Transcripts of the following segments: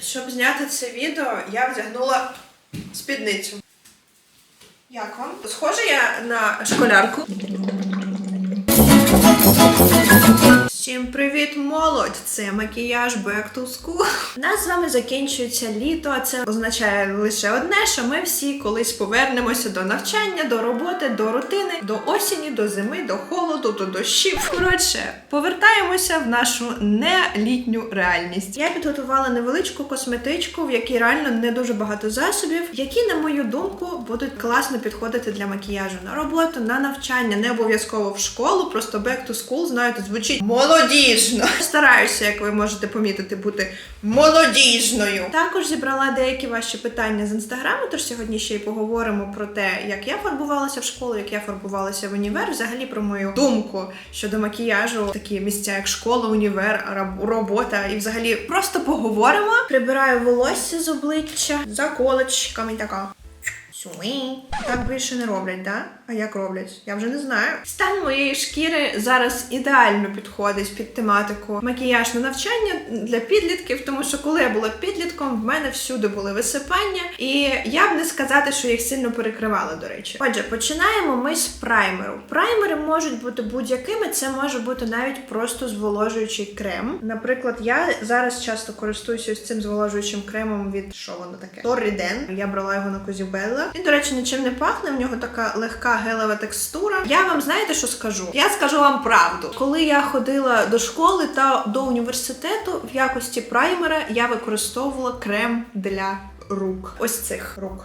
Щоб зняти це відео, я вдягнула спідницю. Як вам? Схожа я на школярку. Всім привіт, молодь! Це макіяж Back to School. Нас з вами закінчується літо, це означає лише одне, що ми всі колись повернемося до навчання, до роботи, до рутини, до осені, до зими, до холоду, до дощів. Коротше, повертаємося в нашу нелітню реальність. Я підготувала невеличку косметичку, в якій реально не дуже багато засобів, які, на мою думку, будуть класно підходити для макіяжу на роботу, на навчання, не обов'язково в школу, просто back to school, знаєте, звучить молодіжно. Стараюся, як ви можете помітити, бути молодіжною. Також зібрала деякі ваші питання з інстаграму, тож сьогодні ще й поговоримо про те, як я фарбувалася в школу, як я фарбувалася в універ, взагалі про мою думку щодо макіяжу, такі місця, як школа, універ, робота, і взагалі просто поговоримо. Прибираю волосся з обличчя за колечками така. Сюи. Так більше не роблять, да? А як роблять? Я вже не знаю. Стан моєї шкіри зараз ідеально підходить під тематику макіяж на навчання для підлітків, тому що коли я була підлітком, в мене всюди були висипання, і я б не сказати, що їх сильно перекривала, до речі. Отже, починаємо ми з праймеру. Праймери можуть бути будь-якими, це може бути навіть просто зволожуючий крем. Наприклад, я зараз часто користуюся ось цим зволожуючим кремом від що воно таке? Торріден. Я брала його на Козібелла. Він, до речі, нічим не пахне. В нього така легка гелева текстура. Я вам знаєте, що скажу? Я скажу вам правду. Коли я ходила до школи та до університету, в якості праймера я використовувала крем для рук. Ось цих рук.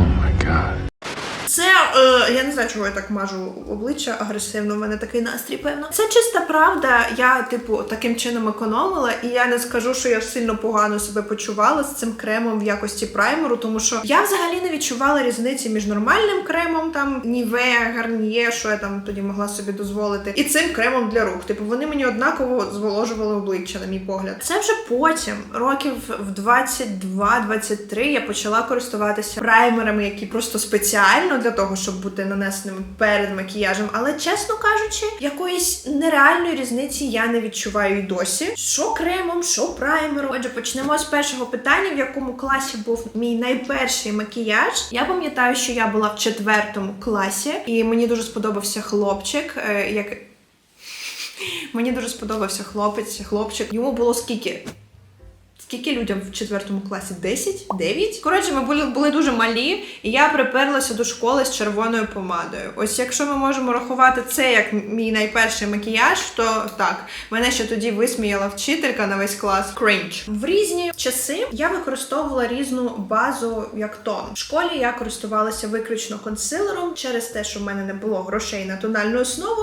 Це е, я не знаю, чого я так мажу обличчя агресивно. У мене такий настрій, певно. Це чиста правда. Я, типу, таким чином економила, і я не скажу, що я сильно погано себе почувала з цим кремом в якості праймеру, тому що я взагалі не відчувала різниці між нормальним кремом, там Нівея, Гарніє, що я там тоді могла собі дозволити, і цим кремом для рук. Типу, вони мені однаково зволожували обличчя, на мій погляд. Це вже потім, років в 22-23, я почала користуватися праймерами, які просто спеціально для того, щоб бути нанесеними перед макіяжем. Але чесно кажучи, якоїсь нереальної різниці я не відчуваю і досі. Що кремом, що праймером. Отже, почнемо з першого питання, в якому класі був мій найперший макіяж. Я пам'ятаю, що я була в четвертому класі, і мені дуже сподобався хлопчик, е, як. Мені дуже сподобався хлопець, хлопчик. Йому було скільки? Скільки людям в четвертому класі? 10? 9? Коротше, ми були, були дуже малі, і я приперлася до школи з червоною помадою. Ось якщо ми можемо рахувати це як мій найперший макіяж, то так, мене ще тоді висміяла вчителька на весь клас. Кринж. В різні часи я використовувала різну базу як тон. В школі я користувалася виключно консилером через те, що в мене не було грошей на тональну основу.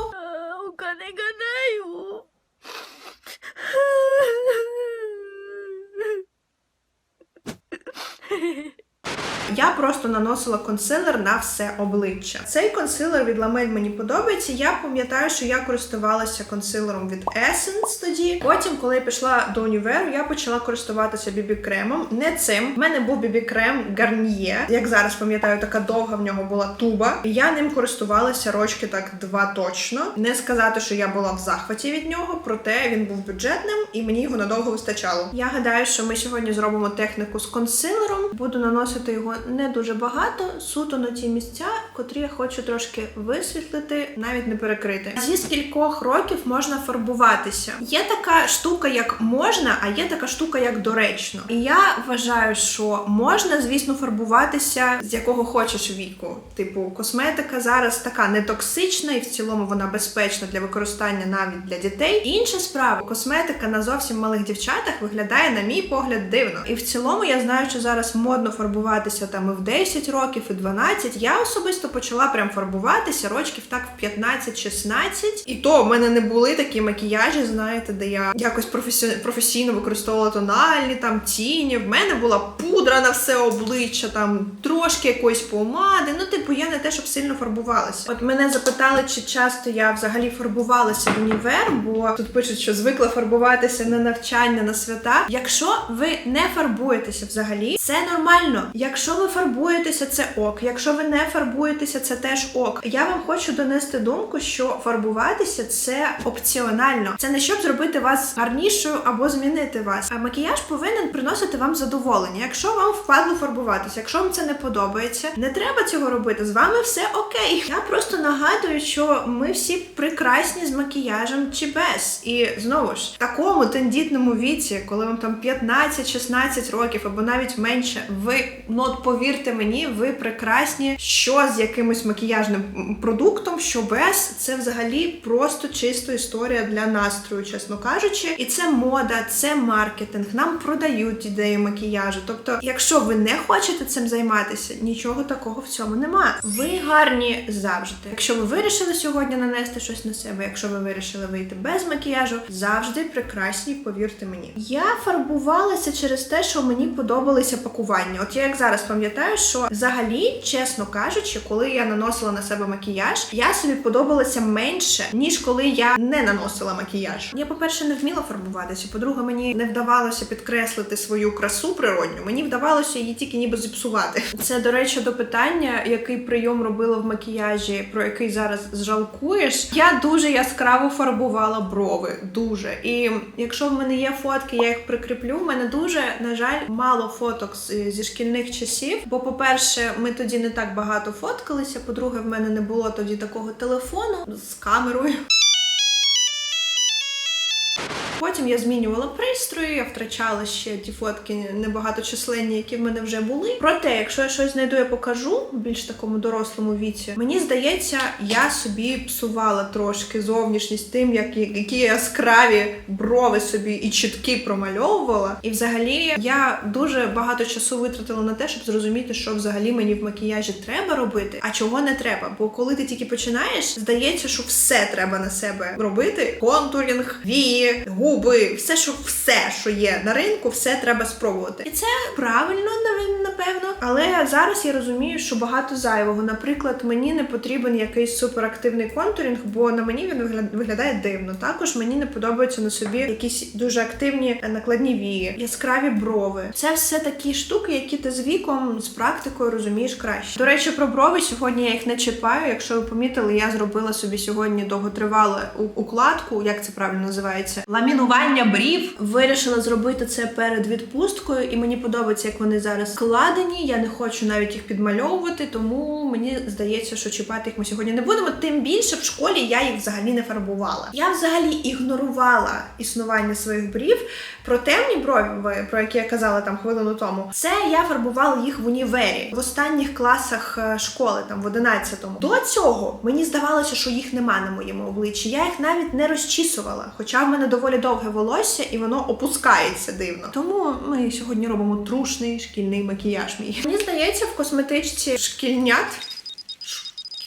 Просто наносила консилер на все обличчя. Цей консилер від Ламель мені подобається. Я пам'ятаю, що я користувалася консилером від Essence тоді. Потім, коли я пішла до універу, я почала користуватися бібі-кремом. Не цим. В мене був бібі-крем Garnier. Як зараз пам'ятаю, така довга в нього була туба. Я ним користувалася рочки так два точно. Не сказати, що я була в захваті від нього, проте він був бюджетним і мені його надовго вистачало. Я гадаю, що ми сьогодні зробимо техніку з консилером. Буду наносити його не дуже багато, суто на ті місця, котрі я хочу трошки висвітлити, навіть не перекрити. Зі скількох років можна фарбуватися. Є така штука, як можна, а є така штука, як доречно. І я вважаю, що можна, звісно, фарбуватися з якого хочеш віку. Типу, косметика зараз така не токсична і в цілому вона безпечна для використання навіть для дітей. Інша справа, косметика на зовсім малих дівчатах виглядає, на мій погляд, дивно. І в цілому я знаю, що зараз модно фарбуватися там і в 10 років, і 12. Я особисто почала прям фарбуватися рочків так в 15-16. І то в мене не були такі макіяжі, знаєте, де я якось професійно використовувала тональні там тіні. В мене була пудра на все обличчя, там трошки якоїсь помади. Ну, типу, я не те, щоб сильно фарбувалася. От мене запитали, чи часто я взагалі фарбувалася в універ, бо тут пишуть, що звикла фарбуватися на навчання, на свята. Якщо ви не фарбуєтеся взагалі, це нормально. Якщо ви ви фарбуєтеся, це ок. Якщо ви не фарбуєтеся, це теж ок. Я вам хочу донести думку, що фарбуватися це опціонально. Це не щоб зробити вас гарнішою або змінити вас. А макіяж повинен приносити вам задоволення. Якщо вам впадло фарбуватися, якщо вам це не подобається, не треба цього робити. З вами все окей. Я просто нагадую, що ми всі прекрасні з макіяжем чи без. І знову ж такому тендітному віці, коли вам там 15-16 років або навіть менше, ви ну от повірте мені, ви прекрасні. Що з якимось макіяжним продуктом, що без, це взагалі просто чисто історія для настрою, чесно кажучи. І це мода, це маркетинг. Нам продають ідеї макіяжу. Тобто, якщо ви не хочете цим займатися, нічого такого в цьому нема. Ви гарні завжди. Якщо ви вирішили сьогодні нанести щось на себе, якщо ви вирішили вийти без макіяжу, завжди прекрасні, повірте мені. Я фарбувалася через те, що мені подобалися пакування. От я як зараз пам'ятаю, що взагалі, чесно кажучи, коли я наносила на себе макіяж, я собі подобалася менше, ніж коли я не наносила макіяж. Я, по-перше, не вміла фарбуватися. По-друге, мені не вдавалося підкреслити свою красу природню. Мені вдавалося її тільки ніби зіпсувати. Це, до речі, до питання, який прийом робила в макіяжі, про який зараз зжалкуєш. Я дуже яскраво фарбувала брови. Дуже. І якщо в мене є фотки, я їх прикріплю. У мене дуже, на жаль, мало фоток зі шкільних часів. Бо, по-перше, ми тоді не так багато фоткалися. По-друге, в мене не було тоді такого телефону з камерою. Потім я змінювала пристрої, я втрачала ще ті фотки небагаточисленні, які в мене вже були. Проте, якщо я щось знайду, я покажу в більш такому дорослому віці. Мені здається, я собі псувала трошки зовнішність тим, як які яскраві брови собі і чіткі промальовувала. І взагалі я дуже багато часу витратила на те, щоб зрозуміти, що взагалі мені в макіяжі треба робити, а чого не треба. Бо коли ти тільки починаєш, здається, що все треба на себе робити: контурінг, вії, губи, все, що все, що є на ринку, все треба спробувати. І це правильно, напевно. Але зараз я розумію, що багато зайвого. Наприклад, мені не потрібен якийсь суперактивний контурінг, бо на мені він вигля- виглядає дивно. Також мені не подобаються на собі якісь дуже активні накладні вії, яскраві брови. Це все такі штуки, які ти з віком, з практикою розумієш краще. До речі, про брови сьогодні я їх не чіпаю. Якщо ви помітили, я зробила собі сьогодні довготривалу укладку, як це правильно називається, ламінування брів. Вирішила зробити це перед відпусткою, і мені подобається, як вони зараз складені. Я не хочу навіть їх підмальовувати, тому мені здається, що чіпати їх ми сьогодні не будемо. Тим більше в школі я їх взагалі не фарбувала. Я взагалі ігнорувала існування своїх брів. Про темні брови, про які я казала там хвилину тому, це я фарбувала їх в універі в останніх класах е, школи, там в 11-му. До цього мені здавалося, що їх нема на моєму обличчі. Я їх навіть не розчісувала, хоча в мене доволі довге волосся і воно опускається дивно. Тому ми сьогодні робимо трушний шкільний макіяж. Мій мені здається, в косметичці шкільнят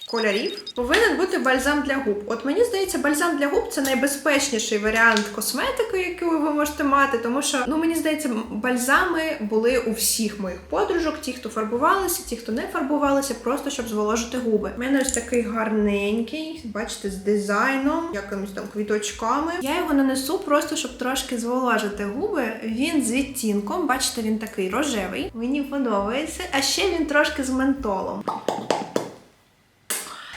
кольорів повинен бути бальзам для губ. От мені здається, бальзам для губ це найбезпечніший варіант косметики, яку ви можете мати, тому що ну мені здається, бальзами були у всіх моїх подружок, ті, хто фарбувалися, ті, хто не фарбувалися, просто щоб зволожити губи. У мене ось такий гарненький, бачите, з дизайном, якимись там квіточками. Я його нанесу просто щоб трошки зволожити губи. Він з відтінком, бачите, він такий рожевий. Мені подобається. А ще він трошки з ментолом.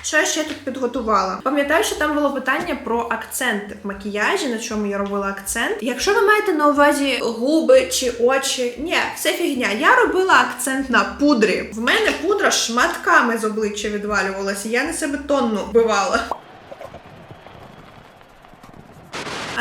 Що я ще тут підготувала? Пам'ятаю, що там було питання про акценти в макіяжі, на чому я робила акцент. Якщо ви маєте на увазі губи чи очі, ні, це фігня. Я робила акцент на пудрі. В мене пудра шматками з обличчя відвалювалася. Я на себе тонну вбивала.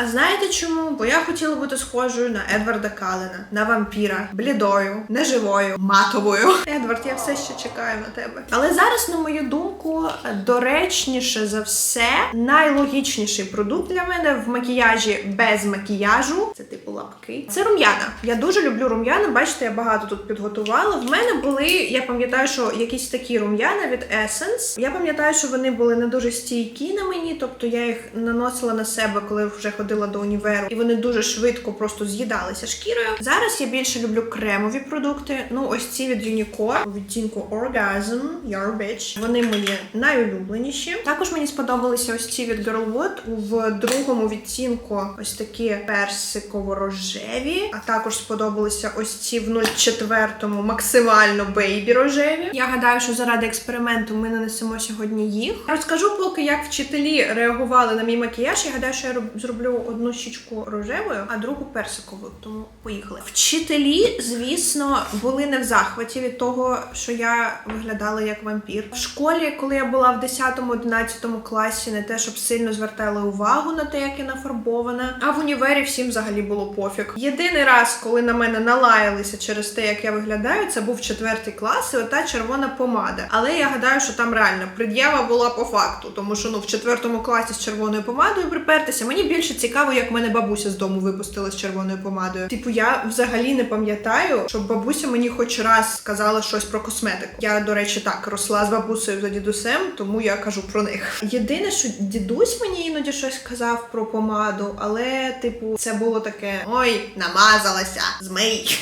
А знаєте чому? Бо я хотіла бути схожою на Едварда Калена, на вампіра, блідою, неживою, матовою. Едвард, я все ще чекаю на тебе. Але зараз, на мою думку, доречніше за все, найлогічніший продукт для мене в макіяжі без макіяжу. Це типу лапки. Це рум'яна. Я дуже люблю рум'яна. Бачите, я багато тут підготувала. В мене були, я пам'ятаю, що якісь такі рум'яна від Essence. Я пам'ятаю, що вони були не дуже стійкі на мені, тобто я їх наносила на себе, коли вже ходила до універу, і вони дуже швидко просто з'їдалися шкірою. Зараз я більше люблю кремові продукти. Ну, ось ці від Unicore, у відтінку Orgasm, Your Bitch. Вони мої найулюбленіші. Також мені сподобалися ось ці від Girlwood в другому відтінку ось такі персиково рожеві, а також сподобалися ось ці в 04-му максимально бейбі рожеві. Я гадаю, що заради експерименту ми нанесемо сьогодні їх. Розкажу поки, як вчителі реагували на мій макіяж. Я гадаю, що я зроблю одну щічку рожевою, а другу персикову. Тому поїхали. Вчителі, звісно, були не в захваті від того, що я виглядала як вампір. В школі, коли я була в 10-11 класі, не те, щоб сильно звертали увагу на те, як я нафарбована. А в універі всім взагалі було пофіг. Єдиний раз, коли на мене налаялися через те, як я виглядаю, це був четвертий клас, і ота червона помада. Але я гадаю, що там реально пред'ява була по факту, тому що ну в четвертому класі з червоною помадою припертися. Мені більше цікаво, як мене бабуся з дому випустила з червоною помадою. Типу, я взагалі не пам'ятаю, щоб бабуся мені хоч раз сказала щось про косметику. Я, до речі, так росла з бабусею за дідусем, тому я кажу про них. Єдине, що дідусь мені іноді щось казав про помаду, але, типу, це було таке: ой, намазалася, змий.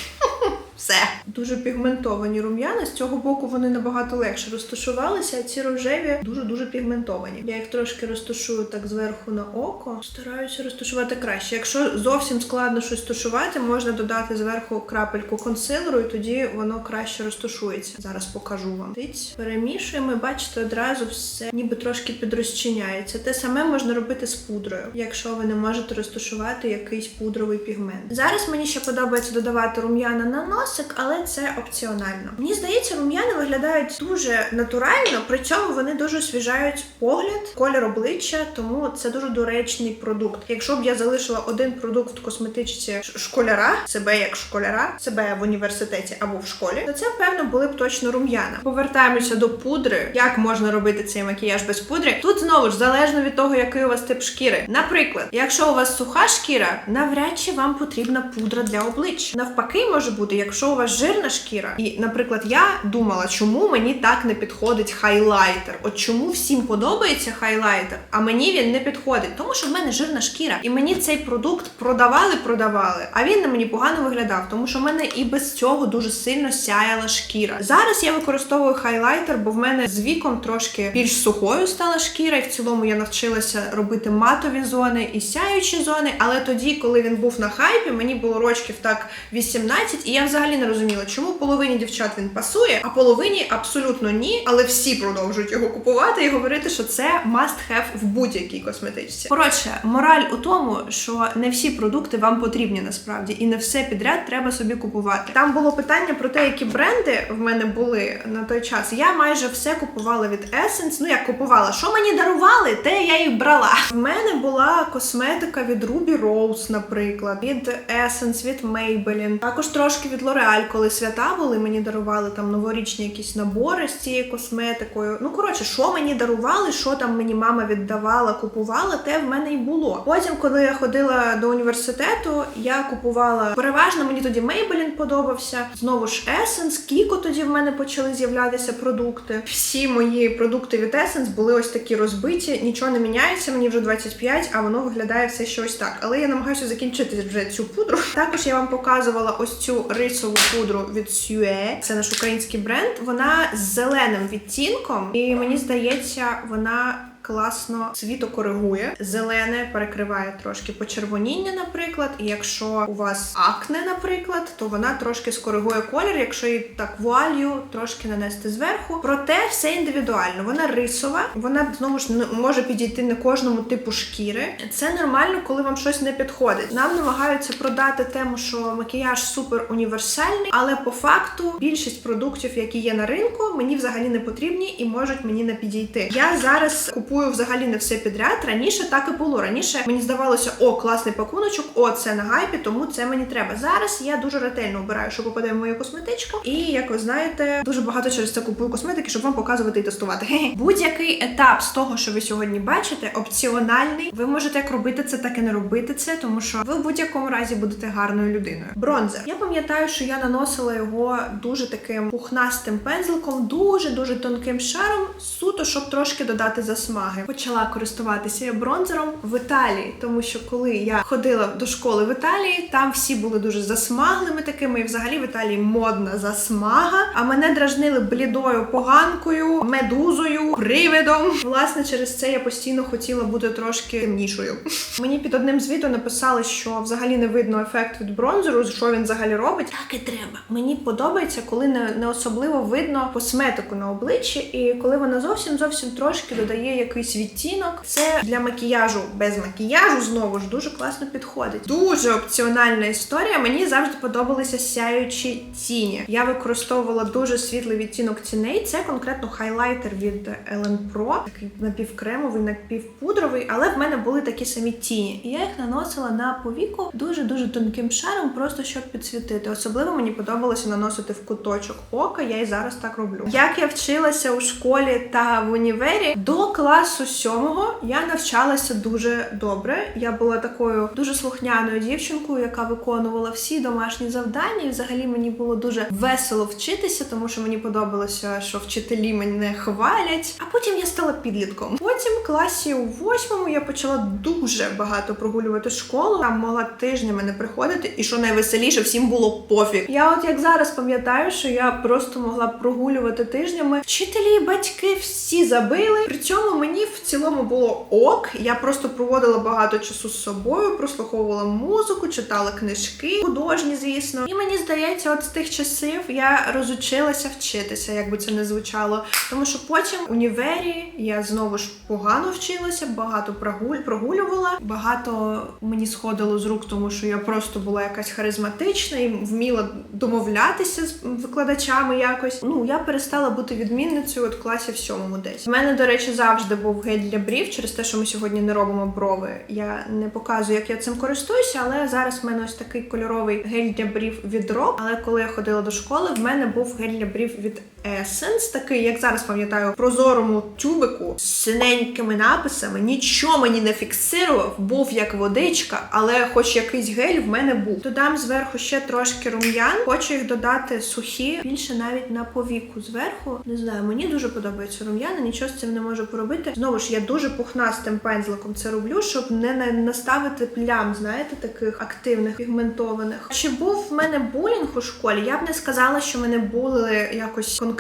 Все. Дуже пігментовані рум'яна. З цього боку вони набагато легше розташувалися, а ці рожеві дуже-дуже пігментовані. Я їх трошки розташую так зверху на око. Стараюся розташувати краще. Якщо зовсім складно щось тушувати, можна додати зверху крапельку консилеру, і тоді воно краще розташується. Зараз покажу вам. Перемішуємо, бачите, одразу все ніби трошки підрозчиняється. Те саме можна робити з пудрою, якщо ви не можете розташувати якийсь пудровий пігмент. Зараз мені ще подобається додавати рум'яна на носик, але це опціонально. Мені здається, рум'яна виглядають дуже натурально, при цьому вони дуже освіжають погляд, колір обличчя, тому це дуже доречний продукт. Якщо б я залишила один продукт в косметичці школяра, себе як школяра, себе в університеті або в школі, то це певно були б точно рум'яна. Повертаємося до пудри. Як можна робити цей макіяж без пудри? Тут знову ж залежно від того, який у вас тип шкіри. Наприклад, якщо у вас суха шкіра, навряд чи вам потрібна пудра для обличчя. Навпаки, може бути, якщо у вас жирна шкіра, і, наприклад, я думала, чому мені так не підходить хайлайтер. От чому всім подобається хайлайтер, а мені він не підходить, тому що в мене жирна шкіра, і мені цей продукт продавали, продавали, а він на мені погано виглядав, тому що в мене і без цього дуже сильно сяяла шкіра. Зараз я використовую хайлайтер, бо в мене з віком трошки більш сухою стала шкіра, і в цілому я навчилася робити матові зони і сяючі зони. Але тоді, коли він був на хайпі, мені було рочків так 18, і я взагалі не розуміла, чому половині дівчат він пасує, а половині абсолютно ні. Але всі продовжують його купувати і говорити, що це must have в будь-якій косметичці. Коротше, мораль у тому, що не всі продукти вам потрібні насправді, і не все підряд треба собі купувати. Там було питання про те, які бренди в мене були на той час. Я майже все купувала від Essence. Ну як купувала, що мені дарували, те я і брала. В мене була косметика від Ruby Rose, наприклад, від Essence, від Maybelline. Також трошки від L'Oreal, коли свята були, мені дарували там новорічні якісь набори з цією косметикою. Ну коротше, що мені дарували, що там мені мама віддавала, купувала, те в мене й було. Потім, коли я ходила до університету, я купувала переважно мені тоді Maybelline подобався. Знову ж Essence, Kiko тоді в мене почали з'являтися продукти. Всі мої продукти від Essence були ось такі розбиті, нічого не міняється. Мені вже 25, а воно виглядає все щось так. Але я намагаюся закінчити вже цю пудру. Також я вам показувала ось цю рисову пудру від Sue. Це наш український бренд. Вона з зеленим відтінком, і мені здається, вона. Класно світо коригує. Зелене перекриває трошки почервоніння, наприклад. І якщо у вас акне, наприклад, то вона трошки скоригує колір, якщо її так вуалью трошки нанести зверху. Проте все індивідуально. Вона рисова, вона знову ж може підійти не кожному типу шкіри. Це нормально, коли вам щось не підходить. Нам намагаються продати тему, що макіяж супер універсальний, але по факту більшість продуктів, які є на ринку, мені взагалі не потрібні і можуть мені не підійти. Я зараз купую взагалі не все підряд. Раніше так і було. Раніше мені здавалося, о, класний пакуночок, о, це на гайпі, тому це мені треба. Зараз я дуже ретельно обираю, що попаде в мою косметичку. І як ви знаєте, дуже багато через це купую косметики, щоб вам показувати і тестувати. Будь-який етап з того, що ви сьогодні бачите, опціональний. Ви можете як робити це, так і не робити це, тому що ви в будь-якому разі будете гарною людиною. Бронзер. Я пам'ятаю, що я наносила його дуже таким пухнастим пензликом, дуже дуже тонким шаром, суто, щоб трошки додати засмаг. Засмаги. Почала користуватися бронзером в Італії, тому що коли я ходила до школи в Італії, там всі були дуже засмаглими такими, і взагалі в Італії модна засмага. А мене дражнили блідою поганкою, медузою, привидом. Власне, через це я постійно хотіла бути трошки темнішою. Мені під одним з відео написали, що взагалі не видно ефект від бронзеру, що він взагалі робить. Так і треба. Мені подобається, коли не, не особливо видно косметику на обличчі, і коли вона зовсім зовсім трошки додає якийсь відтінок. Це для макіяжу без макіяжу знову ж дуже класно підходить. Дуже опціональна історія. Мені завжди подобалися сяючі тіні. Я використовувала дуже світлий відтінок тіней. Це конкретно хайлайтер від Ellen Pro, такий напівкремовий, напівпудровий, але в мене були такі самі тіні. І я їх наносила на повіку дуже дуже тонким шаром, просто щоб підсвітити. Особливо мені подобалося наносити в куточок ока. Я і зараз так роблю. Як я вчилася у школі та в універі, до класу сьомого я навчалася дуже добре. Я була такою дуже слухняною дівчинкою, яка виконувала всі домашні завдання. І взагалі мені було дуже весело вчитися, тому що мені подобалося, що вчителі мене хвалять. А потім я стала підлітком. Потім в класі у восьмому я почала дуже багато прогулювати школу. Там могла тижнями не приходити, і що найвеселіше, всім було пофіг. Я от як зараз пам'ятаю, що я просто могла прогулювати тижнями. Вчителі, батьки всі забили. При цьому мені в цілому було ок. Я просто проводила багато часу з собою, прослуховувала музику, читала книжки, художні, звісно. І мені здається, от з тих часів я розучилася вчитися, як би це не звучало. Тому що потім в універі я знову ж погано вчилася, багато прогуль прогулювала, багато мені сходило з рук, тому що я просто була якась харизматична і вміла домовлятися з викладачами якось. Ну я перестала бути відмінницею от в класі в сьомому десь. У мене, до речі, завжди був гель для брів через те, що ми сьогодні не робимо брови. Я не показую, як я цим користуюся, але зараз в мене ось такий кольоровий гель для брів від Rob. Але коли я ходила до школи, в мене був гель для брів від Essence, такий, як зараз пам'ятаю, в прозорому тюбику з синенькими написами. Нічого мені не фіксував, був як водичка, але хоч якийсь гель в мене був. Додам зверху ще трошки рум'ян. Хочу їх додати сухі, більше навіть на повіку зверху. Не знаю, мені дуже подобаються рум'яни, нічого з цим не можу поробити. Знову ж я дуже пухнастим пензликом це роблю, щоб не наставити плям, знаєте, таких активних пігментованих. Чи був в мене булінг у школі? Я б не сказала, що мене були якось конкретно,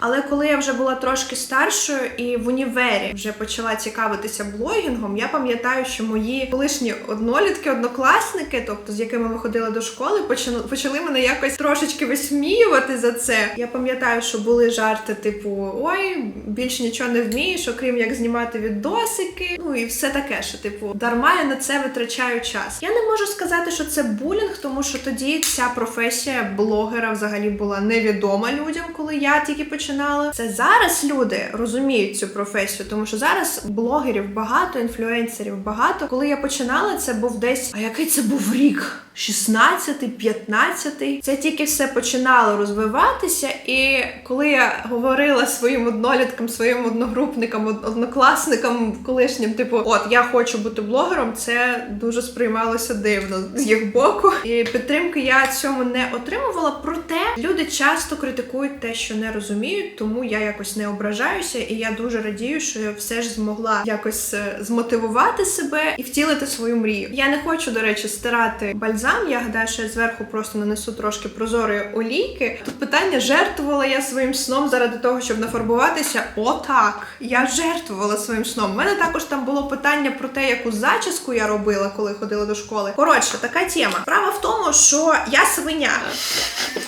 але коли я вже була трошки старшою і в універі вже почала цікавитися блогінгом, я пам'ятаю, що мої колишні однолітки, однокласники, тобто з якими ми ходили до школи, почали, мене якось трошечки висміювати за це. Я пам'ятаю, що були жарти, типу, ой, більше нічого не вмієш, окрім як знімати відосики. Ну і все таке, що типу, дарма я на це витрачаю час. Я не можу сказати, що це булінг, тому що тоді ця професія блогера взагалі була невідома людям, коли я тільки починала. Це зараз люди розуміють цю професію, тому що зараз блогерів багато, інфлюенсерів багато. Коли я починала, це був десь. А який це був рік? 16-й, 15-й. Це тільки все починало розвиватися. І коли я говорила своїм одноліткам, своїм одногрупникам, однокласникам, колишнім, типу, от я хочу бути блогером, це дуже сприймалося дивно з їх боку. І підтримки я цьому не отримувала. Проте люди часто критикують те, що не розуміють, тому я якось не ображаюся, і я дуже радію, що я все ж змогла якось е, змотивувати себе і втілити свою мрію. Я не хочу, до речі, стирати бальзам. Я гадаю, що я зверху просто нанесу трошки прозорої олійки. Тут питання: жертвувала я своїм сном заради того, щоб нафарбуватися? Отак. Я жертвувала своїм сном. У мене також там було питання про те, яку зачіску я робила, коли ходила до школи. Коротше, така тема. Справа в тому, що я свиня.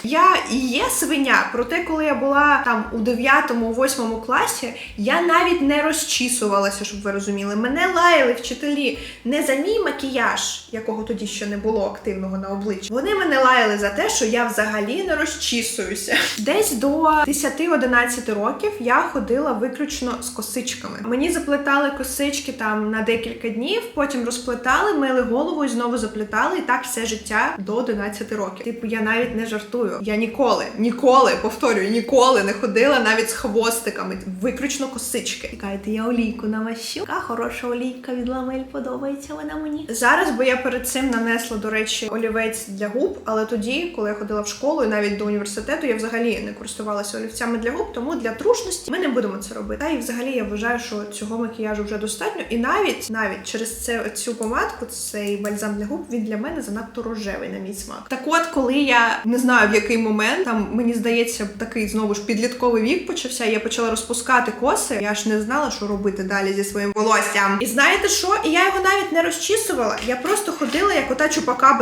Я є свиня, проте, коли я була там у 9-8 класі, я навіть не розчісувалася, щоб ви розуміли. Мене лаяли вчителі не за мій макіяж, якого тоді ще не було активного на обличчі. Вони мене лаяли за те, що я взагалі не розчісуюся. Десь до 10-11 років я ходила виключно з косичками. Мені заплетали косички там на декілька днів, потім розплетали, мили голову і знову заплетали, і так все життя до 11 років. Типу, я навіть не жартую. Я ніколи, ніколи, повторюю, ніколи не ходила навіть з хвостиками, виключно косички. Чекайте, я олійку намащу. Яка хороша олійка від ламель подобається вона мені. Зараз, бо я перед цим нанесла, до речі, речі, олівець для губ, але тоді, коли я ходила в школу і навіть до університету, я взагалі не користувалася олівцями для губ, тому для трушності ми не будемо це робити. Та і взагалі я вважаю, що цього макіяжу вже достатньо. І навіть навіть через це цю помадку, цей бальзам для губ, він для мене занадто рожевий на мій смак. Так от, коли я не знаю в який момент, там мені здається, такий знову ж підлітковий вік почався. Я почала розпускати коси. Я ж не знала, що робити далі зі своїм волоссям. І знаєте що? І я його навіть не розчісувала. Я просто ходила як ота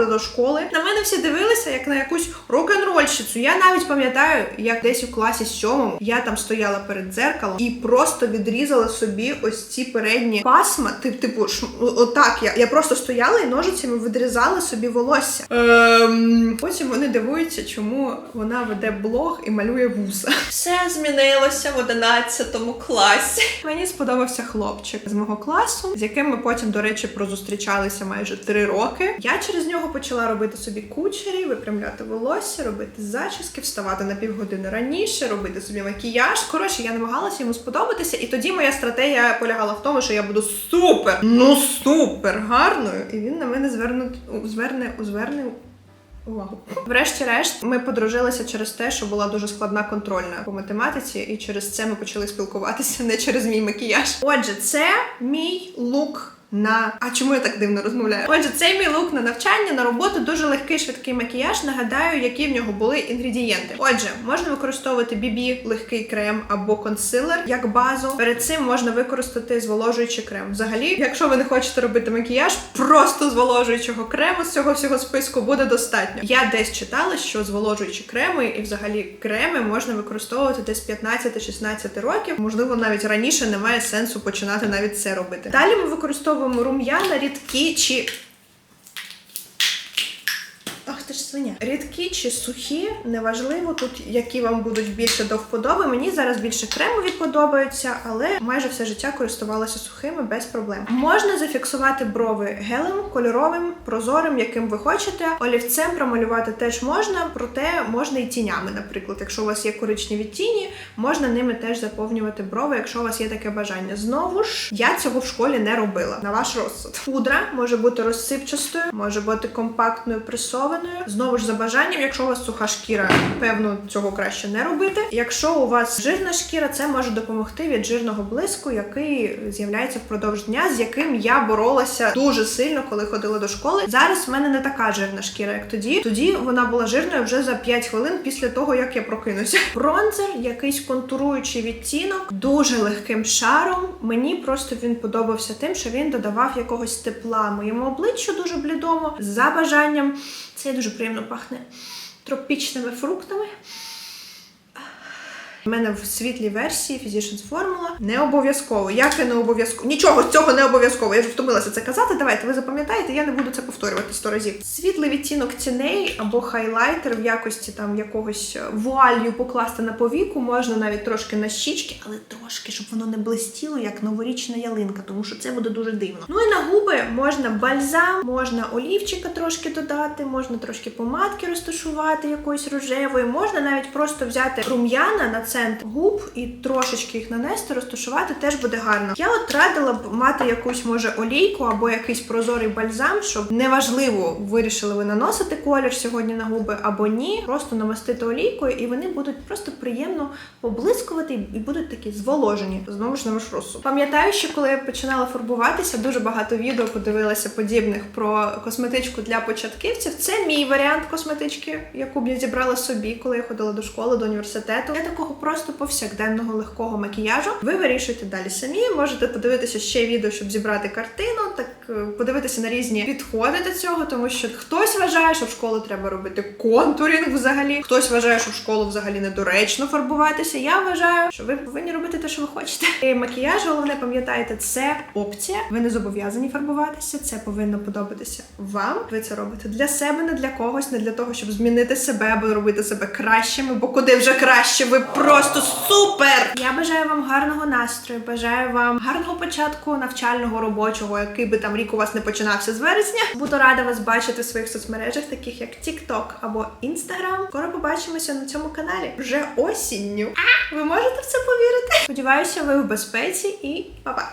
чупакабра до школи. На мене всі дивилися як на якусь рок-н-рольщицю. Я навіть пам'ятаю, як десь у класі сьомому я там стояла перед дзеркалом і просто відрізала собі ось ці передні пасма. Тип, типу, ш... отак я. Я просто стояла і ножицями відрізала собі волосся. Ем... Потім вони дивуються, чому вона веде блог і малює вуса. Все змінилося в 11 класі. Мені сподобався хлопчик з мого класу, з яким ми потім, до речі, прозустрічалися майже три роки. Я через нього почала робити собі кучері, випрямляти волосся, робити зачіски, вставати на півгодини раніше, робити собі макіяж. Коротше, я намагалася йому сподобатися, і тоді моя стратегія полягала в тому, що я буду супер, ну супер гарною, і він на мене зверне зверне увагу. Врешті-решт, ми подружилися через те, що була дуже складна контрольна по математиці, і через це ми почали спілкуватися не через мій макіяж. Отже, це мій лук. На а чому я так дивно розмовляю? Отже, цей мій лук на навчання, на роботу дуже легкий швидкий макіяж. Нагадаю, які в нього були інгредієнти. Отже, можна використовувати BB легкий крем або консилер як базу. Перед цим можна використати зволожуючий крем. Взагалі, якщо ви не хочете робити макіяж, просто зволожуючого крему з цього всього списку буде достатньо. Я десь читала, що зволожуючі креми і взагалі креми можна використовувати десь 15-16 років. Можливо, навіть раніше немає сенсу починати навіть це робити. Далі ми використовуємо рум'яна, рідкі чи ти ж свиня. Рідкі чи сухі, неважливо тут, які вам будуть більше до вподоби. Мені зараз більше кремові подобаються, але майже все життя користувалася сухими без проблем. Можна зафіксувати брови гелем, кольоровим, прозорим, яким ви хочете. Олівцем промалювати теж можна, проте можна і тінями, наприклад. Якщо у вас є коричневі тіні, можна ними теж заповнювати брови, якщо у вас є таке бажання. Знову ж, я цього в школі не робила. На ваш розсуд. Пудра може бути розсипчастою, може бути компактною, пресованою. Знову ж за бажанням, якщо у вас суха шкіра, певно, цього краще не робити. Якщо у вас жирна шкіра, це може допомогти від жирного блиску, який з'являється впродовж дня, з яким я боролася дуже сильно, коли ходила до школи. Зараз в мене не така жирна шкіра, як тоді. Тоді вона була жирною вже за 5 хвилин після того, як я прокинуся. Бронзер, якийсь контуруючий відтінок, дуже легким шаром. Мені просто він подобався тим, що він додавав якогось тепла моєму обличчю дуже блідому. За бажанням, це дуже приємно пахне тропічними фруктами. У мене в світлій версії Physicians Formula не обов'язково. Як і не обов'язково? Нічого з цього не обов'язково. Я вже втомилася це казати. Давайте ви запам'ятаєте, я не буду це повторювати сто разів. Світлий відтінок тіней або хайлайтер в якості там якогось вуалью покласти на повіку, можна навіть трошки на щічки, але трошки, щоб воно не блистіло, як новорічна ялинка, тому що це буде дуже дивно. Ну і на губи можна бальзам, можна олівчика трошки додати, можна трошки помадки розташувати якоїсь рожевої, можна навіть просто взяти рум'яна на центр губ і трошечки їх нанести, розташувати теж буде гарно. Я от радила б мати якусь може олійку або якийсь прозорий бальзам, щоб неважливо, вирішили ви наносити колір сьогодні на губи або ні. Просто намастити олійкою, і вони будуть просто приємно поблискувати і будуть такі зволожені. Знову ж на ваш розсуд. Пам'ятаю, що коли я починала фарбуватися, дуже багато відео подивилася подібних про косметичку для початківців. Це мій варіант косметички, яку б я зібрала собі, коли я ходила до школи, до університету. Для такого просто повсякденного легкого макіяжу. Ви вирішуєте далі самі. Можете подивитися ще відео, щоб зібрати картину, так е, подивитися на різні підходи до цього, тому що хтось вважає, що в школу треба робити контурінг взагалі, хтось вважає, що в школу взагалі недоречно фарбуватися. Я вважаю, що ви повинні робити те, що ви хочете. І макіяж, головне, пам'ятайте, це опція. Ви не зобов'язані фарбуватися. Це повинно подобатися вам. Ви це робите для себе, не для когось, не для того, щоб змінити себе або робити себе кращими. Бо куди вже краще, ви просто супер! Я бажаю вам гарного настрою, бажаю вам гарного початку навчального робочого, який би там рік у вас не починався з вересня. Буду рада вас бачити в своїх соцмережах, таких як TikTok або Instagram. Скоро побачимося на цьому каналі вже осінню. А, ви можете в це повірити? Сподіваюся, ви в безпеці і па-па!